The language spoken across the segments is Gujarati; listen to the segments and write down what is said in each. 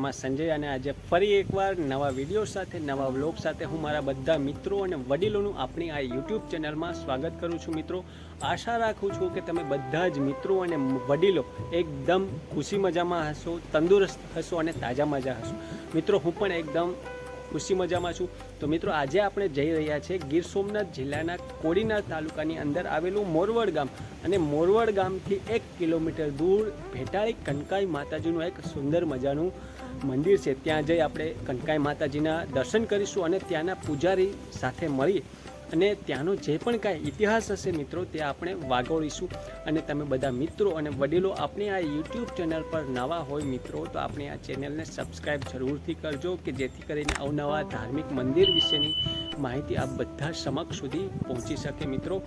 ચુડાસમા સંજય અને આજે ફરી એકવાર નવા વીડિયો સાથે, નવા વ્લોગ સાથે હું મારા બધા મિત્રો અને વડીલોનું આપણી આ યુટ્યુબ ચેનલમાં સ્વાગત કરું છું મિત્રો. આશા રાખું છું કે તમે બધા જ મિત્રો અને વડીલો એકદમ ખુશી મજામાં હશો, તંદુરસ્ત હશો અને તાજા મજા હશો. મિત્રો, હું પણ એકદમ ખુશી મજામાં છું. તો મિત્રો, આજે આપણે જઈ રહ્યા છીએ ગીર સોમનાથ જિલ્લાના કોડીનાર તાલુકાની અંદર આવેલું મોરવડ ગામ અને મોરવડ ગામથી એક કિલોમીટર દૂર ભેટાળી કનકાઈ માતાજીનું એક સુંદર મજાનું મંદિર છે, ત્યાં જઈ આપણે કનકાઈ માતાજીના દર્શન કરીશું અને ત્યાંના પૂજારી સાથે મળી અને ત્યાંનો જે પણ કાંઈ ઇતિહાસ હશે મિત્રો, તે આપણે વાગોળીશું. અને તમે બધા મિત્રો અને વડીલો આપણે આ યુટ્યુબ ચેનલ પર નવા હોય મિત્રો, તો આપણે આ ચેનલને સબસ્ક્રાઈબ જરૂરથી કરજો કે જેથી કરીને અવનવા ધાર્મિક મંદિર વિશેની માહિતી આ બધા સમક્ષ સુધી પહોંચી શકે મિત્રો.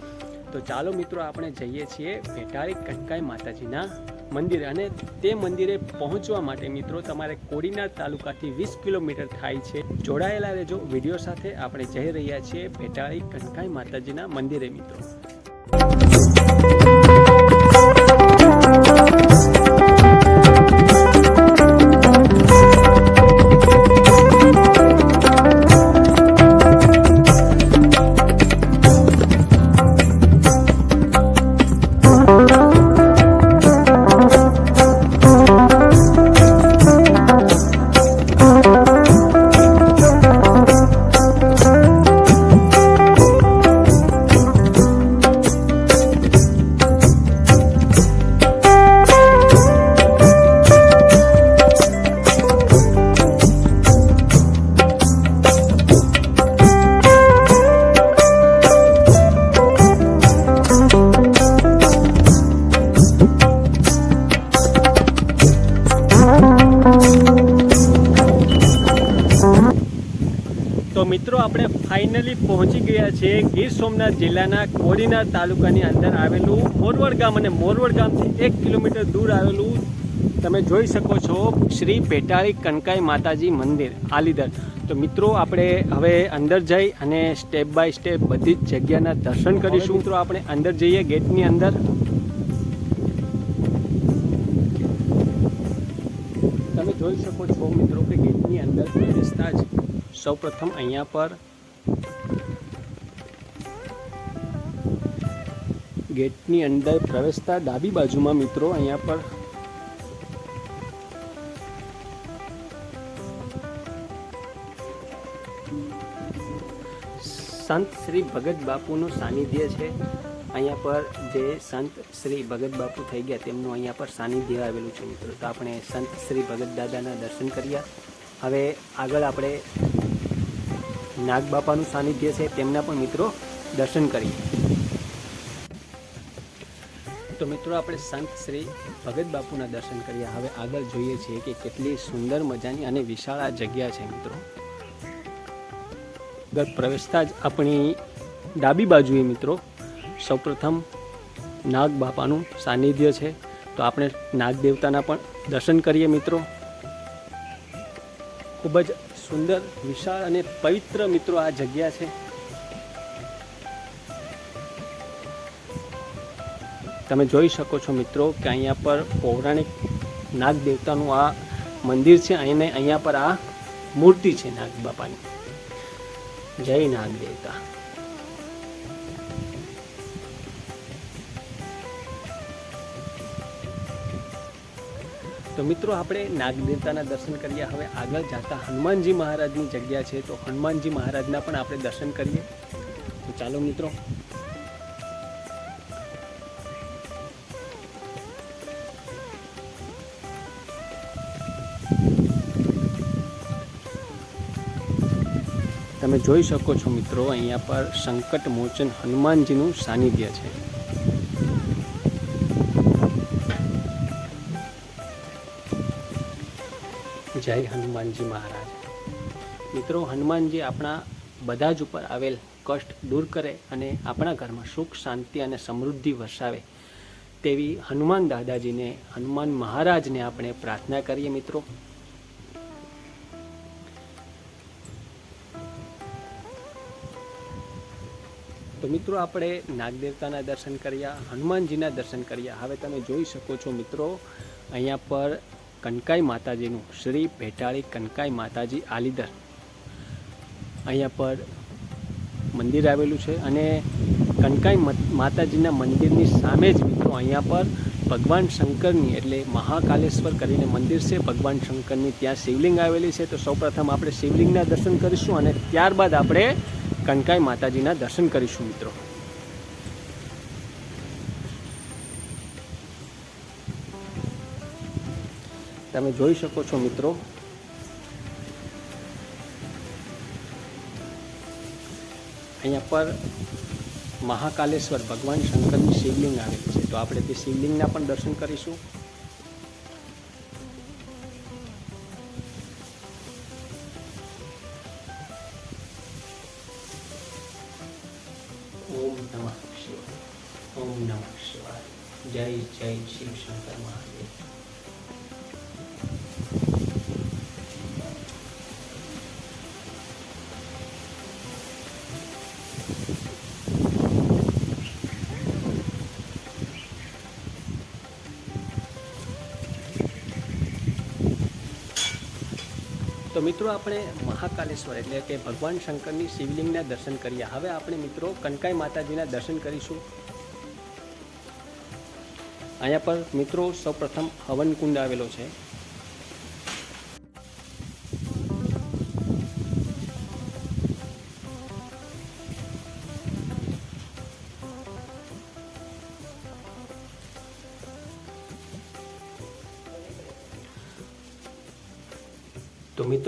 તો ચાલો મિત્રો, આપણે જઈએ છીએ ભેટાળી કનકાઈ માતાજીના મંદિરે અને તે મંદિરે પહોંચવા માટે મિત્રો તમારે કોડીનાર તાલુકાથી વીસ કિલોમીટર થાય છે. જોડાયેલા રહેજો. વીડિયો સાથે આપણે જઈ રહ્યા છીએ. ભેટાળી કનકાઈ માતાજીના મંદિરે મિત્રો. મિત્રો આપણે ફાઇનલી પહોંચી ગયા છીએ ગીર સોમનાથ જિલ્લાના કોડીનાર તાલુકાની અંદર આવેલું મોરવડ ગામ અને મોરવડ ગામથી એક કિલોમીટર દૂર આવેલું તમે જોઈ શકો છો શ્રી પેટાળી કનકાઈ માતાજી મંદિર આલીદર. તો મિત્રો આપણે હવે અંદર જઈ અને સ્ટેપ બાય સ્ટેપ બધી જ જગ્યાના દર્શન કરીશું. મિત્રો આપણે અંદર જઈએ ગેટની અંદર. તમે જોઈ શકો છો મિત્રો કે ગેટની અંદર રસ્તા જ સૌપ્રથમ અહીંયા પર ગેટની અંદર પ્રવેશતા ડાબી બાજુમાં મિત્રો અહીંયા પર સંત શ્રી ભગત બાપુનું સાનિધ્ય છે. અહીંયા પર જે સંત શ્રી ભગત બાપુ થઈ ગયા તેમનું અહીંયા પર સાનિધ્ય આવેલું છે મિત્રો. તો આપણે સંત શ્રી ભગત દાદાના દર્શન કર્યા. હવે આગળ આપણે નાગ બાપાનું સાનિધ્ય છે, તેમના પણ મિત્રો દર્શન કરીએ તો મિત્રો, આપણે સંત શ્રી ભગત બાપુના દર્શન કર્યા. હવે આગળ જોઈએ છીએ કે કેટલી સુંદર મજાની અને વિશાળ આ જગ્યા છે, મિત્રો. ગત પ્રવેશતા જ આપણી ડાબી બાજુએ, મિત્રો, સૌપ્રથમ નાગ બાપાનું સાનિધ્ય છે. તો આપણે નાગ દેવતાના પણ દર્શન કરીએ, મિત્રો. ખૂબ જ સુંદર, વિશાળ અને પવિત્ર મિત્રો આ જગ્યા છે. તમે જોઈ શકો છો મિત્રો કે અહીંયા પર પૌરાણિક નાગ દેવતાનું આ મંદિર છે. અને અહીંયા પર આ મૂર્તિ છે નાગ બાપાની જય નાગ દેવતા તો મિત્રો, આપણે નાગદેવતાના દર્શન કરીએ. હવે આગળ જતા હનુમાનજી મહારાજની જગ્યા છે, તો હનુમાનજી મહારાજના પણ આપણે દર્શન કરીએ. તો ચાલો મિત્રો. તમે જોઈ શકો છો મિત્રો, અહીંયા પર સંકટ મોચન હનુમાનજીનું સાનિધ્ય છે. જય હનુમાનજી મહારાજ. મિત્રો, હનુમાનજી આપણા બધા જ ઉપર આવેલ કષ્ટ દૂર કરે અને આપણા ઘરમાં સુખ, શાંતિ અને સમૃદ્ધિ વસાવે તેવી હનુમાન દાદાજીને, હનુમાન મહારાજને આપણે પ્રાર્થના કરીએ મિત્રો. તો મિત્રો, આપણે નાગદેવતાના દર્શન કર્યા, હનુમાનજીના દર્શન કર્યા. હવે તમે જોઈ શકો છો મિત્રો, અહીંયા પર કનકાઈ માતાજીનું, શ્રી ભેટાળી કનકાઈ માતાજી આલીદર. અહીંયા પર મંદિર આવેલું છે અને કનકાઈ માતાજીના મંદિરની સામે જ મિત્રો અહીંયા પર ભગવાન શંકરની એટલે મહાકાલેશ્વર કરીને મંદિર છે. ભગવાન શંકરની ત્યાં શિવલિંગ આવેલી છે. તો સૌપ્રથમ આપણે શિવલિંગના દર્શન કરીશું અને ત્યારબાદ આપણે કનકાઈ માતાજીના દર્શન કરીશું મિત્રો. તમે જોઈ શકો છો, મિત્રો. અહીંયા પર મહાકાલેશ્વર ભગવાન શંકરની શિવલિંગ આવેલી છે. તો આપણે તે શિવલિંગના પણ દર્શન કરીશું. ઓમ નમઃ શિવાય. ઓમ નમઃ શિવાય. જય જય શિવ શંકર મહાદેવ. તો મિત્રો આપણે મહાકાલેશ્વર એટલે કે ભગવાન શંકરની શિવલિંગના દર્શન કર્યા. હવે આપણે મિત્રો કનકાઈ માતાજીના દર્શન કરીશું. અહીંયા પર મિત્રો સૌપ્રથમ હવન કુંડ આવેલો છે.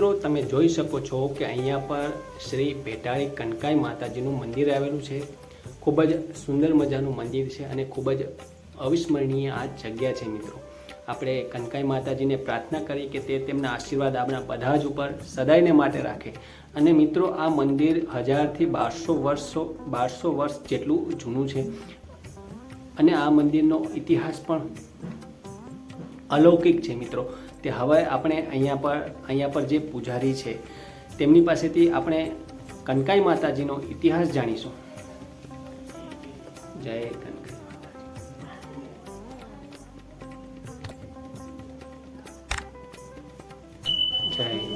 મિત્રો, તમે જોઈ શકો છો કે અહીંયા પર શ્રી પેટાળી કનકાઈ માતાજીનું મંદિર આવેલું છે. ખૂબ જ સુંદર મજાનું મંદિર છે અને ખૂબ જ અવિસ્મરણીય આ જગ્યા છે મિત્રો. આપણે કનકાઈ માતાજીને પ્રાર્થના કરી કે તે તેમના આશીર્વાદ આપણા બધા જ ઉપર સદાયને માટે રાખે. અને મિત્રો, આ મંદિર હજારથી બારસો વર્ષો, બારસો વર્ષ જેટલું જૂનું છે. અને આ મંદિરનો ઇતિહાસ પણ અલૌકિક છે મિત્રો. તે હવે આપણે અહીંયા પર અહીંયા પર જે પૂજારી છે, તેમની પાસેથી આપણે કનકાઈ માતાજીનો ઇતિહાસ જાણીશું. જય કનકાઈ જય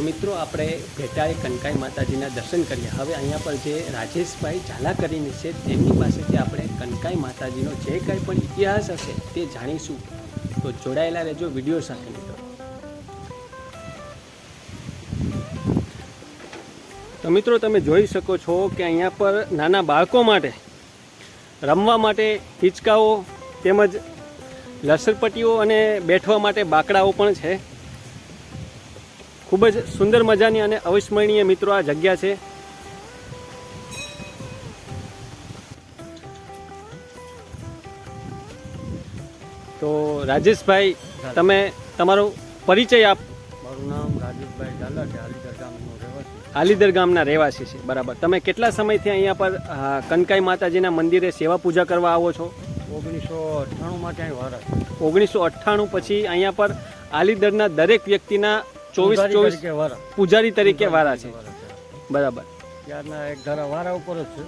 તો મિત્રો, આપણે ભેટાએ કનકાઈ માતાજીના દર્શન કર્યા. હવે અહીંયા પર જે રાજેશભાઈ ઝાલા કરીને છે, તેમની પાસેથી આપણે કનકાઈ માતાજીનો જે કાંઈ પણ ઇતિહાસ હશે તે જાણીશું. તો જોડાયેલા રહેજો વીડિયો સાથે, મિત્રો. તો મિત્રો, તમે જોઈ શકો છો કે અહીંયા પર નાના બાળકો માટે, રમવા માટે હિંચકાઓ તેમજ લસરપટ્ટીઓ અને બેઠવા માટે બાકડાઓ પણ છે. ખૂબ જ સુંદર મજાની અને અવિસ્મરણીય મિત્રો આ જગ્યા છે. તો રાજેશભાઈ તમે તમારો પરિચય આપ. મારું નામ રાજેશભાઈ ઝાલા છે હાલીદર ગામનો રહેવાસી. આલીદર ગામના રહેવાસી છે બરાબર. તમે કેટલા સમયથી અહીંયા પર કનકાઈ માતાજીના મંદિરે સેવા પૂજા કરવા આવો છો? ઓગણીસો અઠ્ઠાણુંમાં ક્યાંય વાર ઓગણીસો અઠ્ઠાણું પછી અહીંયા પર આલીદરના દરેક વ્યક્તિના ચોવીસ ચોવીસ પૂજારી તરીકે વારા છે. બરાબર. ત્યારના એક ધારા વારા ઉપર જ છે.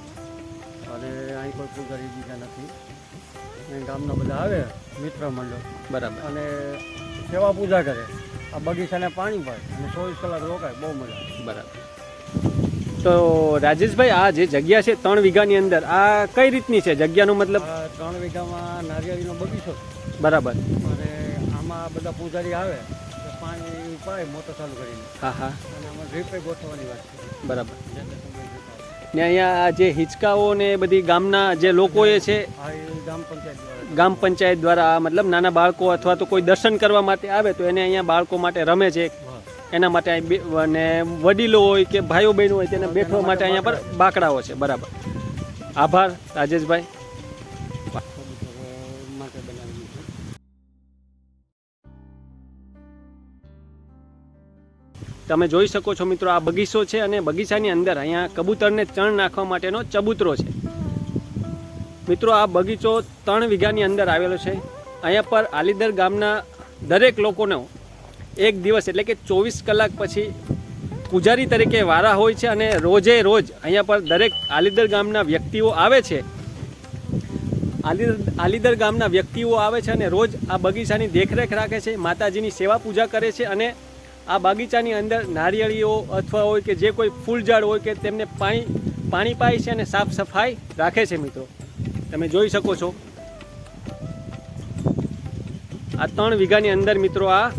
અને અહીં કોઈ પૂજારી બીજા નથી. ગામના બધા આવે મિત્ર મંડળ. બરાબર. અને સેવા પૂજા કરે. આ બગીચાને પાણી પાય. અને ચોવીસ કલાક રોકાય. બહુ મજા. બરાબર. તો રાજેશભાઈ આ જે જગ્યા છે ત્રણ વીઘાની અંદર આ કઈ રીતની છે? જગ્યાનો મતલબ? ત્રણ વીઘામાં નારિયેળીનો બગીચો. બરાબર. અને આમાં બધા પૂજારી આવે. પાણી પાય મોટો ચાલુ કરીને. હા હા. અને આમાં ડ્રીપે ગોઠવવાની વાત છે. બરાબર. ને અહીંયા આ જે હિંચકાઓ ને બધી ગામના જે લોકોએ છે ગ્રામ પંચાયત દ્વારા. ગામ પંચાયત દ્વારા મતલબ નાના બાળકો અથવા તો કોઈ દર્શન કરવા માટે આવે તો એને અહીંયા બાળકો માટે રમે છે. એના માટે અને વડીલો હોય કે ભાઈઓ બહેનો હોય તેને બેઠવા માટે અહીંયા પર બાકડાઓ છે. બરાબર. આભાર રાજેશભાઈ. તમે જોઈ શકો છો મિત્રો, આ બગીચો છે અને બગીચાની અંદર અહીંયા કબૂતરને ચણ નાખવા માટેનો ચબૂતરો છે. મિત્રો, આ બગીચો ત્રણ વીઘાની અંદર આવેલો છે. અહીંયા પર આલીદર ગામના દરેક લોકોનો એક દિવસ એટલે કે ચોવીસ કલાક પછી પૂજારી તરીકે વારા હોય છે અને રોજે રોજ અહીંયા પર દરેક આલીદર ગામના વ્યક્તિઓ આવે છે. આલીદર આલીદર ગામના વ્યક્તિઓ આવે છે અને રોજ આ બગીચાની દેખરેખ રાખે છે, માતાજીની સેવા પૂજા કરે છે અને આ બગીચાની અંદર નારિયેળીઓ અથવા હોય કે જે કોઈ ફૂલ ઝાડ હોય કે તેમને પાણી પાણી પાય છે અને સાફ સફાઈ રાખે છે મિત્રો. તમે જોઈ શકો છો. આ ત્રણ વીઘાની અંદર મિત્રો આ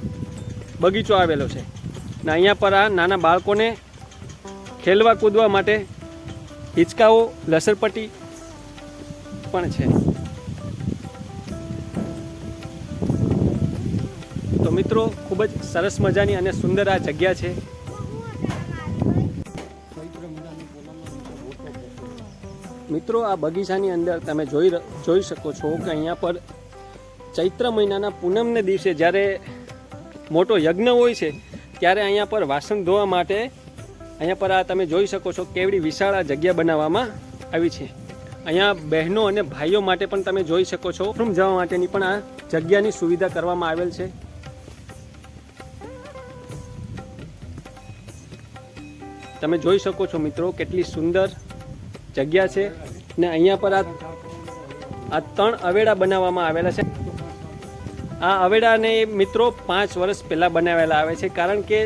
બગીચો આવેલો છે. ને અહીંયા પર આ નાના બાળકોને ખેલવા કૂદવા માટે હિંચકાઓ, લસરપટ્ટી પણ છે. મિત્રો, ખૂબ જ સરસ મજાની અને સુંદર આ જગ્યા છે. મિત્રો, આ બગીચાની અંદર તમે જોઈ જોઈ શકો છો કે અહીંયા પર ચૈત્ર મહિનાના પૂનમને દિવસે જ્યારે મોટો યજ્ઞ હોય છે, ત્યારે અહીંયા પર વાસણ ધોવા માટે અહીંયા પર આ તમે જોઈ શકો છો કેવડી વિશાળ આ જગ્યા બનાવવામાં આવી છે. અહીંયા બહેનો અને ભાઈઓ માટે પણ તમે જોઈ શકો છો. રૂમ જવા માટેની પણ આ જગ્યાની સુવિધા કરવામાં આવેલ છે. તમે જોઈ શકો છો મિત્રો કેટલી સુંદર જગ્યા છે. ને અહીંયા પર આ આ ત્રણ અવેડા બનાવવામાં આવેલા છે. આ અવેડાને મિત્રો પાંચ વર્ષ પહેલાં બનાવેલા આવે છે. કારણ કે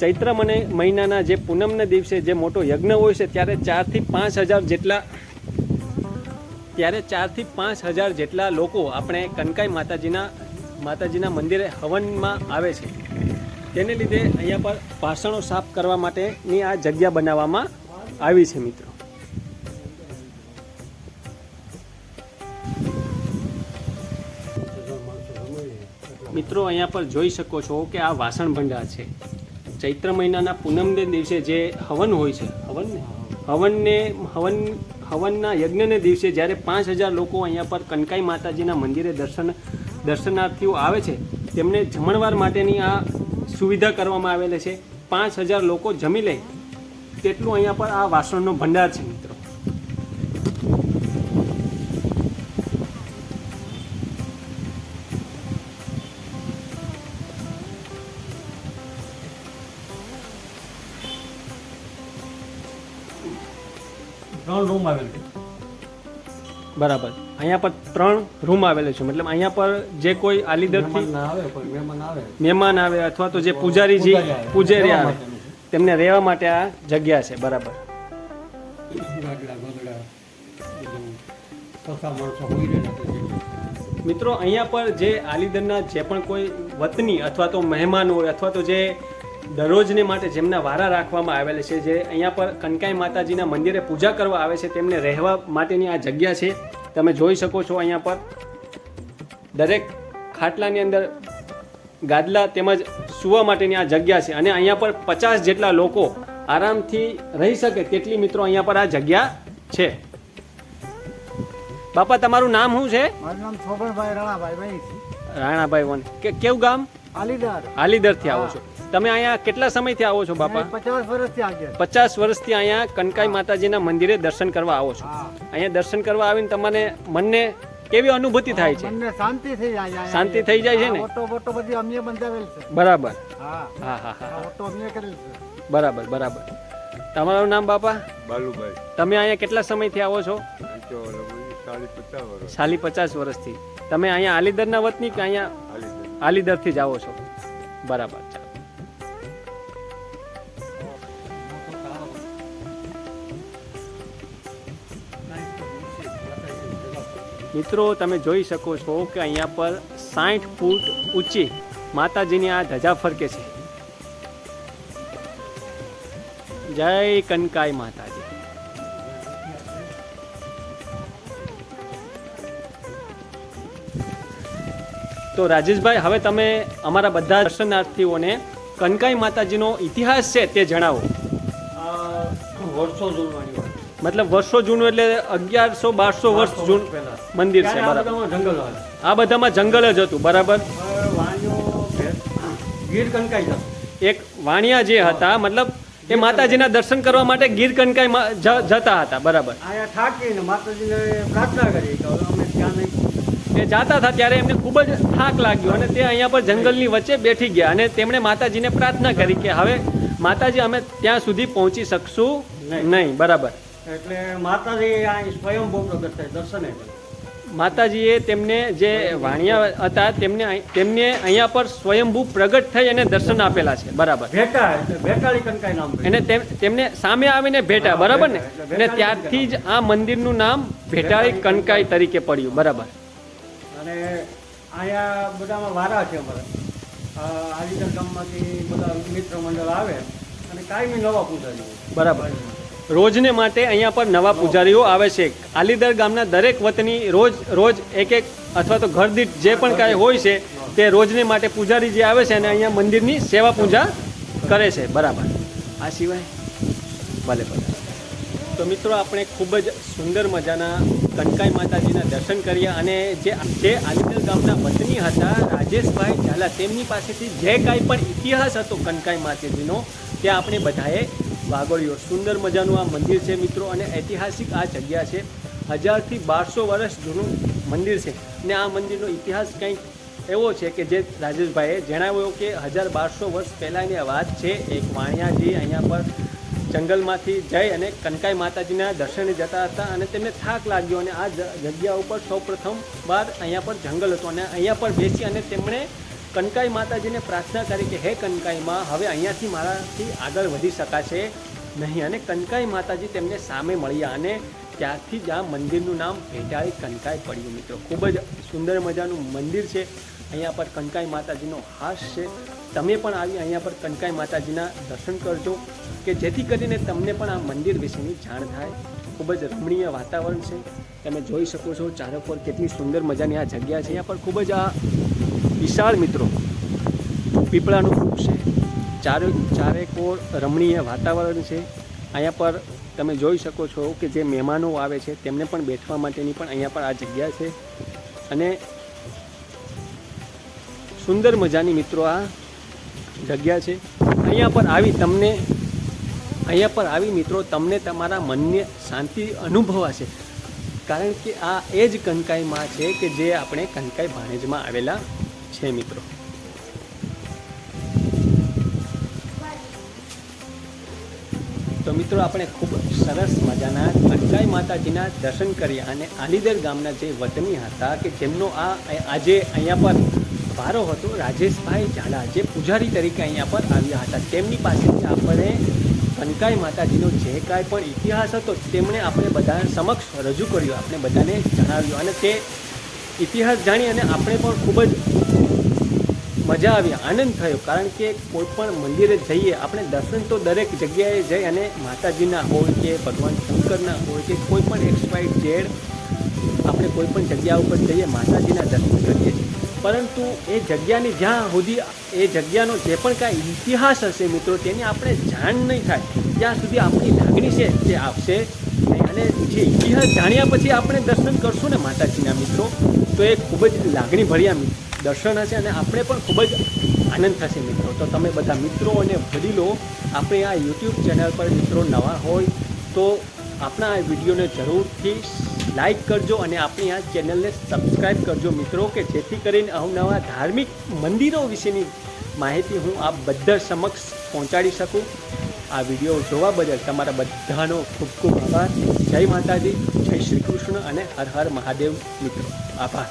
ચૈત્ર મને મહિનાના જે પૂનમના દિવસે જે મોટો યજ્ઞ હોય છે, ત્યારે ચારથી પાંચ હજાર જેટલા ત્યારે ચારથી પાંચ હજાર જેટલા લોકો આપણે કનકાઈ માતાજીના માતાજીના મંદિરે હવનમાં આવે છે. તેને લીધે અહીંયા પર વાસણો સાફ કરવા માટેની આ જગ્યા બનાવવામાં આવી છે, મિત્રો. મિત્રો, અહીંયા પર જોઈ શકો છો કે આ વાસણ ભંડાર છે. ચૈત્ર મહિનાના પૂનમને દિવસે જે હવન હોય છે હવન હવનને, હવન, હવનના યજ્ઞને દિવસે જ્યારે પાંચ હજાર લોકો અહીંયા પર કનકાઈ માતાજીના મંદિરે દર્શન, દર્શનાર્થીઓ આવે છે, તેમને જમણવાર માટેની આ સુવિધા કરવામાં આવેલી છે. પાંચ હજાર લોકો જમી લે. તેટલું અહીંયા પર આ વાસણનો ભંડાર છે મિત્રો. ત્રણ રૂમ આવેલ છે. બરાબર. અહીંયા પર ત્રણ રૂમ આવેલો છે. મતલબ અહીંયા પર જે કોઈ આલીદરથી મહેમાન આવે પણ મહેમાન આવે. અથવા તો જે પૂજારીજી પૂજારી આવે. તેમને રહેવા માટે આ જગ્યા છે બરાબર. મિત્રો અહીંયા પર જે આલીદરના જે પણ કોઈ વતની અથવા તો મહેમાન હોય અથવા તો જે દરરોજને માટે જેમના વારા રાખવામાં આવેલા છે જે અહીંયા પર કનકાઈ માતાજીના મંદિરે પૂજા કરવા આવે છે તેમને રહેવા માટેની આ જગ્યા છે. તમે જોઈ શકો છો અહીંયા પર. દરેક ખાટલાની અંદર ગાદલા તેમજ સૂવા માટેની આ જગ્યા છે. અને અહીંયા પર પચાસ જેટલા લોકો આરામથી રહી શકે તેટલી મિત્રો અહીંયા પર આ જગ્યા છે. બાપા તમારું નામ શું છે? મારું નામ છોભણભાઈ રાણાભાઈ રાણાભાઈ વન. કે કેવું ગામ? આલીદર. આલીદરથી આવો છો. તમે અહીંયા કેટલા સમયથી આવો છો બાપા? પચાસ વર્ષથી પચાસ વર્ષથી અહીંયા કનકાઈ માતાજીના મંદિરે દર્શન કરવા આવો છો. અહીંયા દર્શન કરવા આવીને તમને મનને કેવી અનુભૂતિ થાય છે? મને શાંતિ થઈ જાય શાંતિ થઈ જાય છે ને? ઓટો બોટો બધી અમે બંધાવેલ છે. બરાબર. હા. હા હા હા ઓટો અમે કરેલ છે. બરાબર બરાબર. તમારું નામ બાપા? બાલુભાઈ. તમે અહીંયા કેટલા સમયથી આવો છો? સાલી પચાસ વર્ષથી. તમે અહીંયા આલીદરના વતની કે અહીંયા. આલીદરથી જ આવો છો? બરાબર ચાલો. મિત્રો, તમે જોઈ શકો છો કે અહીંયા પર સાઠ ફૂટ ઊંચી માતાજીની આ ધજા ફરકે છે. જય કનકાઈ માતાજી. તો રાજેશભાઈ, હવે તમે અમારા બધા દર્શનાર્થીઓને કનકાઈ માતાજીનો ઇતિહાસ છે તે જણાવો. વર્ષો જૂનવાણી વાત મતલબ વર્ષો જૂનું એટલે અગિયારસો બારસો વર્ષ જૂનું મંદિર છે આ બરાબર. બધામાં જંગલ આ બધામાં જંગલ જ હતું બરાબર? ગીર કંકાઈ એક વાણિયા જે હતા મતલબ એ માતાજીના દર્શન કરવા માટે ગીર કનકાઈ જતા હતા બરાબર. માતાજીને પ્રાર્થના કરી કે અમે ત્યાં એ જાતા હતા ત્યારે એમને ખૂબ જ થાક લાગ્યો અને તે અહીંયા પર જંગલની વચ્ચે બેઠી ગયા અને તેમણે માતાજીને પ્રાર્થના કરી કે હવે માતાજી અમે ત્યાં સુધી પહોંચી શકશું. નહીં બરાબર. એટલે માતાજી અહીં સ્વયંભૂ પ્રગટ થાય દર્શને. માતાજીએ તેમને જે વાણિયા હતા તેમને તેમને અહીંયા પર સ્વયંભૂ પ્રગટ થઈ અને દર્શન આપેલા છે બરાબર. ભેટા ભેટાળી કનકાઈ નામ એને તેમને સામે આવીને ભેટા બરાબર ને? અને ત્યારથી જ આ મંદિરનું નામ ભેટાળી કનકાઈ તરીકે પડ્યું બરાબર. અને અહીંયા બધામાં વારા છે અમારા. આલીદર ગામમાંથી બધા મિત્ર મંડળ આવે અને કાયમી નવા પૂજારીઓ બરાબર. રોજને માટે અહીંયા પર નવા પૂજારીઓ આવે છે. આલીદર ગામના દરેક વતની રોજ રોજ એક એક અથવા તો ઘર દીઠ જે પણ કાંઈ હોય છે, તે રોજને માટે પૂજારી જે આવે છે અને અહીંયા મંદિરની સેવા પૂજા કરે છે. બરાબર. આ સિવાય ભલે ભલે. તો મિત્રો, આપણે ખૂબ જ સુંદર મજાના કનકાઈ માતાજીના દર્શન કર્યા અને જે જે આલીદર ગામના વતની હતા, રાજેશભાઈ ઝાલા, તેમની પાસેથી જે કાંઈ પણ ઇતિહાસ હતો કનકાઈ માતાજીનો તે આપણે બધાએ વાગોળ્યો સુંદર મજાનું આ મંદિર છે મિત્રો અને ઐતિહાસિક આ જગ્યા છે. હજારથી બારસો વર્ષ જૂનું મંદિર છે. ને આ મંદિરનો ઇતિહાસ કંઈક એવો છે કે જે રાજેશભાઈએ જણાવ્યો કે હજાર બારસો વર્ષ પહેલાંની વાત છે. એક વાણિયાજી અહીંયા પર જંગલમાંથી જઈ અને કનકાઈ માતાજીના દર્શને જતા હતા અને તેમને થાક લાગ્યો અને આ જગ્યા ઉપર સૌપ્રથમ વાર અહીંયા પર જંગલ હતું અને અહીંયા પર બેસી અને તેમણે કનકાઈ માતાજીને પ્રાર્થના કરી કે, હે કનકાઈમાં હવે અહીંયાથી મારાથી આગળ વધી શકાશે નહીં. અને કનકાઈ માતાજી તેમને સામે મળ્યા અને ત્યારથી જ આ મંદિરનું નામ ભેટાળી કનકાઈ પડ્યું, મિત્રો. ખૂબ જ સુંદર મજાનું મંદિર છે. અહીંયા પર કનકાઈ માતાજીનો હાસ છે. તમે પણ આવી અહીંયા પર કનકાઈ માતાજીના દર્શન કરજો, કે જેથી કરીને તમને પણ આ મંદિર વિશેની જાણ થાય. ખૂબ જ રમણીય વાતાવરણ છે. તમે જોઈ શકો છો ચારો પર કેટલી સુંદર મજાની આ જગ્યા છે. અહીંયા પર ખૂબ જ આ વિશાળ મિત્રો. પીપળાનું વૃક્ષ છે. ચારે ચારેકોર રમણીય વાતાવરણ છે. અહીંયા પર તમે જોઈ શકો છો કે જે મહેમાનો આવે છે તેમને પણ બેઠવા માટેની પણ અહીંયા પર આ જગ્યા છે. અને સુંદર મજાની મિત્રો આ જગ્યા છે. અહીંયા પર આવી તમને, અહીંયા પર આવી મિત્રો તમને તમારા મનને શાંતિ અનુભવાશે. કારણ કે આ એ જ કનકાઈમાં છે કે જે આપણે કનકાઈ ભાણેજમાં આવેલા છે, મિત્રો. તો મિત્રો, આપણે ખૂબ સરસ મજાના અટકાઈ માતાજીના દર્શન કર્યા અને આલીદર ગામના જે વતની હતા કે જેમનો આ આજે અહીંયા પર વારો હતો, રાજેશભાઈ ઝાલા, જે પૂજારી તરીકે અહીંયા પર આવ્યા હતા. તેમની પાસેથી આપણે કનકાઈ માતાજીનો જે કાંઈ પણ ઇતિહાસ હતો, તેમણે આપણે બધા સમક્ષ રજૂ કર્યો, આપણે બધાને જણાવ્યું. અને તે ઇતિહાસ જાણી અને આપણે પણ ખૂબ જ મજા આવી, આનંદ થયો. કારણ કે કોઈ પણ મંદિરે જઈએ, આપણે દર્શન તો દરેક જગ્યાએ જઈ અને માતાજીના હોય કે ભગવાન શંકરના હોય કે કોઈ પણ એક્સ ઝેડ આપણે કોઈ પણ જગ્યા ઉપર જઈએ, માતાજીના દર્શન કરીએ. પરંતુ એ જગ્યાની જ્યાં સુધી, એ જગ્યાનો જે પણ કાંઈ ઇતિહાસ હશે મિત્રો, તેની આપણે જાણ નહીં થાય. ત્યાં સુધી આપણી લાગણી છે તે આપશે અને જે ઇતિહાસ જાણ્યા પછી આપણે દર્શન કરશું ને માતાજીના મિત્રો, તો એ ખૂબ જ લાગણી ભર્યા મિ- દર્શન હશે અને આપણે પણ ખૂબ જ આનંદ થશે મિત્રો. તો તમે બધા મિત્રો અને વડીલો આપણે આ યુટ્યુબ ચેનલ પર મિત્રો નવા હોય તો આપણા આ વિડીયોને જરૂરથી લાઈક કરજો અને આપણી આ ચેનલને સબસ્ક્રાઈબ કરજો મિત્રો, કે જેથી કરીને અવનવા ધાર્મિક મંદિરો વિશેની માહિતી હું આપ બધા સમક્ષ પહોંચાડી શકું. આ વીડિયો જોવા બદલ તમારા બધાનો ખૂબ ખૂબ આભાર. જય માતાજી, જય શ્રી કૃષ્ણ અને હર હર મહાદેવ મિત્રો. આભાર.